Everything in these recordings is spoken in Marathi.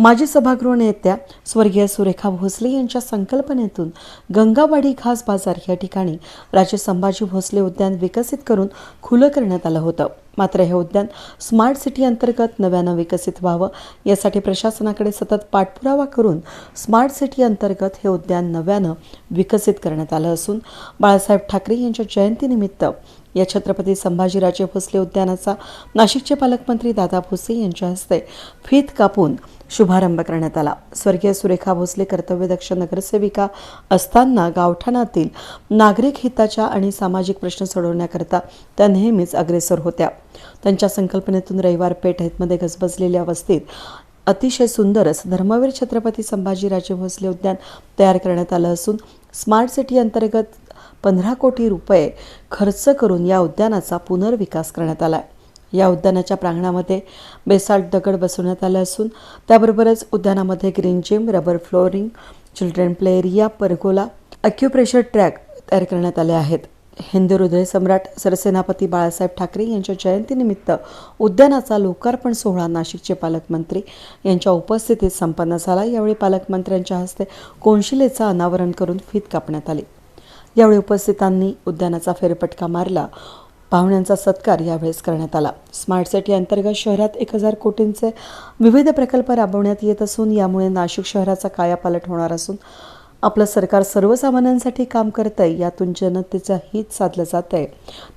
माजी सभागृह नेत्या स्वर्गीय सुरेखा भोसले यांच्या संकल्पनेतून गंगावाडी घास बाजार या ठिकाणी राजे संभाजी भोसले उद्यान विकसित करून खुलं करण्यात आलं होतं. मात्र हे उद्यान स्मार्ट सिटी अंतर्गत नव्यानं विकसित व्हावं यासाठी प्रशासनाकडे सतत पाठपुरावा करून स्मार्ट सिटी अंतर्गत हे उद्यान नव्यानं विकसित करण्यात आलं असून बाळासाहेब ठाकरे यांच्या जयंतीनिमित्त या छत्रपती संभाजीराजे भोसले उद्यानाचा नाशिकचे पालकमंत्री दादा भोसे यांच्या हस्ते फीत कापून शुभारंभ करण्यात आला. स्वर्गीय सुरेखा भोसले कर्तव्यदक्ष नगरसेविका असताना गावठाणातील नागरिक हिताच्या आणि सामाजिक प्रश्न सोडवण्याकरता त्या नेहमीच अग्रेसर होत्या. त्यांच्या संकल्पनेतून रविवार पेठ हेतमध्ये गजबजलेल्या वस्तीत अतिशय सुंदर असं धर्मवीर छत्रपती संभाजीराजे भोसले उद्यान तयार करण्यात आलं असून स्मार्ट सिटी अंतर्गत पंधरा कोटी रुपये खर्च करून या उद्यानाचा पुनर्विकास करण्यात आला आहे या उद्यानाच्या प्रांगणामध्ये बेसाल्ट दगड बसवण्यात आला असून त्याबरोबरच उद्यानामध्ये green gym rubber flooring children play area pergola acupressure track तयार करण्यात आले आहेत. हिंदू हृदय सम्राट सरसेनापती बाळासाहेब ठाकरे यांच्या जयंतीनिमित्त उद्यानाचा लोकार्पण सोहळा नाशिकचे पालकमंत्री यांच्या उपस्थितीत संपन्न झाला. यावेळी पालकमंत्र्यांच्या हस्ते कोनशिलेचं अनावरण करून फीत कापण्यात आली. यावेळी उपस्थितांनी उद्यानाचा फेरफटका मारला. पाहुण्यांचा सत्कार यावेळेस करण्यात आला. स्मार्ट सिटी अंतर्गत शहरात एक हजार कोटींचे विविध प्रकल्प राबवण्यात येत असून यामुळे नाशिक शहराचा कायापालट होणार असून आपलं सरकार सर्वसामान्यांसाठी काम करत आहे यातून जनतेचं हित साधलं जात आहे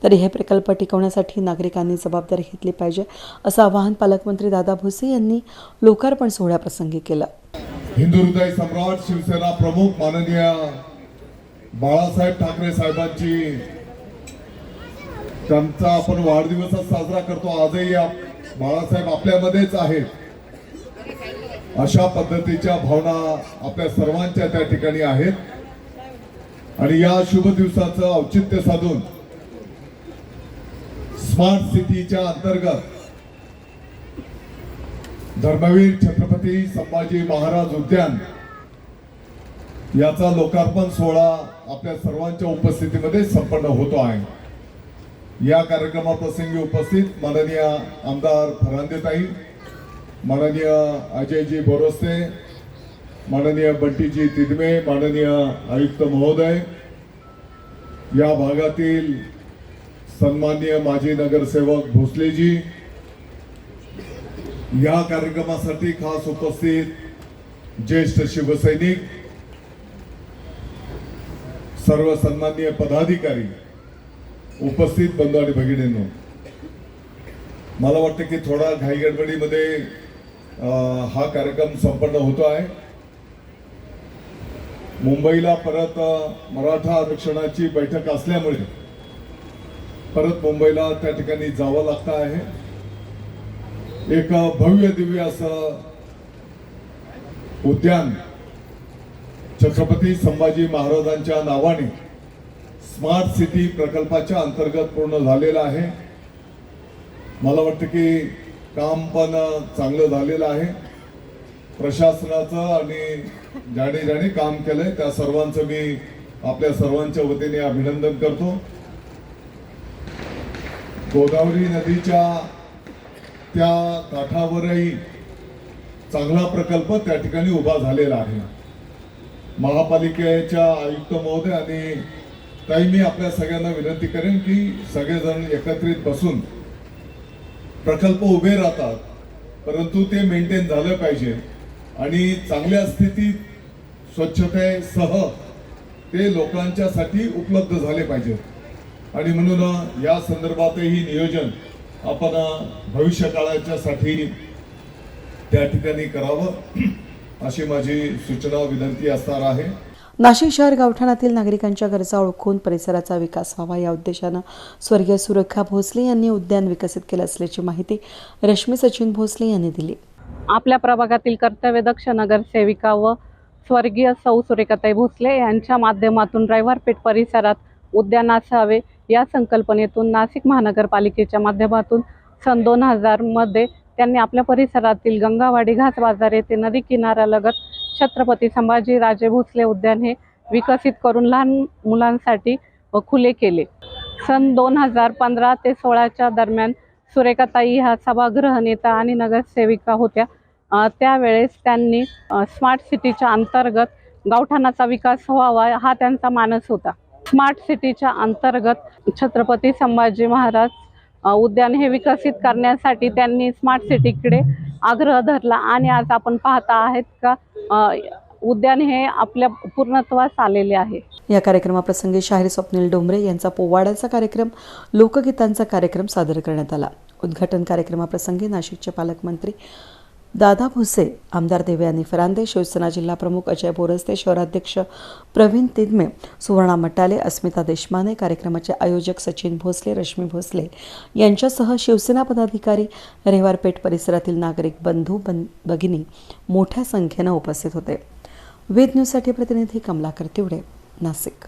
तरी हे प्रकल्प टिकवण्यासाठी नागरिकांनी जबाबदारी घेतली पाहिजे असं आवाहन पालकमंत्री दादा भुसे यांनी लोकार्पण सोहळ्याप्रसंगी केलं. हिंदू हृदय सम्राट शिवसेना प्रमुख माननीय बाळासाहेब ठाकरे साहेबांची त्यांचा आपण वाढदिवसच साजरा करतो. आजही बाळासाहेब आपल्यामध्येच आहेत. अशा पद्धतीच्या भावना आपल्या सर्वांच्या त्या ठिकाणी आहेत. आणि या शुभ दिवसाचं औचित्य साधून स्मार्ट सिटीच्या अंतर्गत धर्मवीर छत्रपती संभाजी महाराज उद्यान याचा लोकार्पण सोहळा आपल्या सर्वांच्या उपस्थितीमध्ये संपन्न होतो आहे. या कार्यक्रमाप्रसंगी उपस्थित माननीय आमदार फरांदेताई माननीय अजयजी बोरस्ते माननीय बंटीजी तिदमे माननीय आयुक्त महोदय या भागातील सन्माननीय माजी नगरसेवक भोसलेजी या कार्यक्रमासाठी खास उपस्थित ज्येष्ठ शिवसैनिक सर्व सन्माननीय पदाधिकारी उपस्थित बंधू आणि भगिनींनो मला वाटतं की थोडा घाईगडबडीमध्ये हा कार्यक्रम संपन्न होतो आहे. मुंबईला परत मराठा आरक्षणाची बैठक असल्यामुळे परत मुंबईला त्या ठिकाणी जावं लागतं आहे. एक भव्य दिव्य असं उद्यान छत्रपती संभाजी महाराजांच्या नावाने स्मार्ट सिटी प्रकल्पाच्या अंतर्गत पूर्ण झालेलं आहे. मला वाटतं की काम पण चांगलं झालेलं आहे. प्रशासनाचं आणि ज्याने ज्याने काम केलंय त्या सर्वांचं मी आपल्या सर्वांच्या वतीने अभिनंदन करतो. गोदावरी नदीच्या त्या काठावरही चांगला प्रकल्प त्या ठिकाणी उभा झालेला आहे. महापालिकेच्या आयुक्त महोदय आणि ताई मी आपल्या सगळ्यांना विनंती करेन की सगळेजण एकत्रित बसून प्रकल्प उभे राहतात परंतु ते मेंटेन झालं पाहिजे. आणि चांगल्या स्थितीत स्वच्छतेसह ते लोकांच्यासाठी उपलब्ध झाले पाहिजेत आणि म्हणून या संदर्भातही नियोजन आपण भविष्य काळाच्यासाठी त्या ठिकाणी करावं अशी माझी सूचना विनंती असणार आहे. नाशिक शहर गावठाणातील नागरिकांच्या गरजा ओळखून परिसराचा विकास व्हावा या उद्देशानं स्वर्गीय सुरेखा भोसले यांनी उद्यान विकसित केलं असल्याची माहिती रश्मी सचिन भोसले यांनी दिली. आपल्या प्रभागातील कर्तव्यदक्ष नगरसेविका व स्वर्गीय सौ सुरेखाताई भोसले यांच्या माध्यमातून रविवारपेठ परिसरात उद्यान असावे या संकल्पनेतून नाशिक महानगरपालिकेच्या माध्यमातून सन दोन हजारमध्ये त्यांनी आपल्या परिसरातील गंगावाडी घास बाजार येथे नदी किनाऱ्यालगत छत्रपती संभाजी राजे भोसले उद्यान हे विकसित करून लहान मुलांसाठी खुले केले. सन दोन हजार पंधरा ते सोळाच्या दरम्यान सुरेखाताई ह्या सभागृह नेता आणि नगरसेविका होत्या. त्यावेळेस त्यांनी स्मार्ट सिटीच्या अंतर्गत गावठाणाचा विकास व्हावा हा त्यांचा मानस होता. स्मार्ट सिटीच्या अंतर्गत छत्रपती संभाजी महाराज उद्यान हे विकसित करण्यासाठी त्यांनी स्मार्ट सिटीकडे आग्रह धरला आणि आज आपण पाहता आहेत का उद्यान हे आपल्या पूर्णत्वास आलेले आहे. या कार्यक्रमाप्रसंगी शाहीर स्वप्नील डोंबरे यांचा पोवाड्याचा कार्यक्रम लोकगीतांचा कार्यक्रम सादर करण्यात आला. उद्घाटन कार्यक्रमाप्रसंगी नाशिकचे पालकमंत्री दादा भुसे आमदार देवयानी फरांदे शिवसेना जिल्हा प्रमुख अजय बोरस्ते शहराध्यक्ष प्रवीण तिदमे सुवर्णा मटाले अस्मिता देशमाने कार्यक्रमाचे आयोजक सचिन भोसले रश्मी भोसले यांच्यासह शिवसेना पदाधिकारी रेवारपेठ परिसरातील नागरिक बंधू बन भगिनी मोठ्या संख्येनं उपस्थित होते. वेद न्यूजसाठी प्रतिनिधी कमलाकर तिवडे नाशिक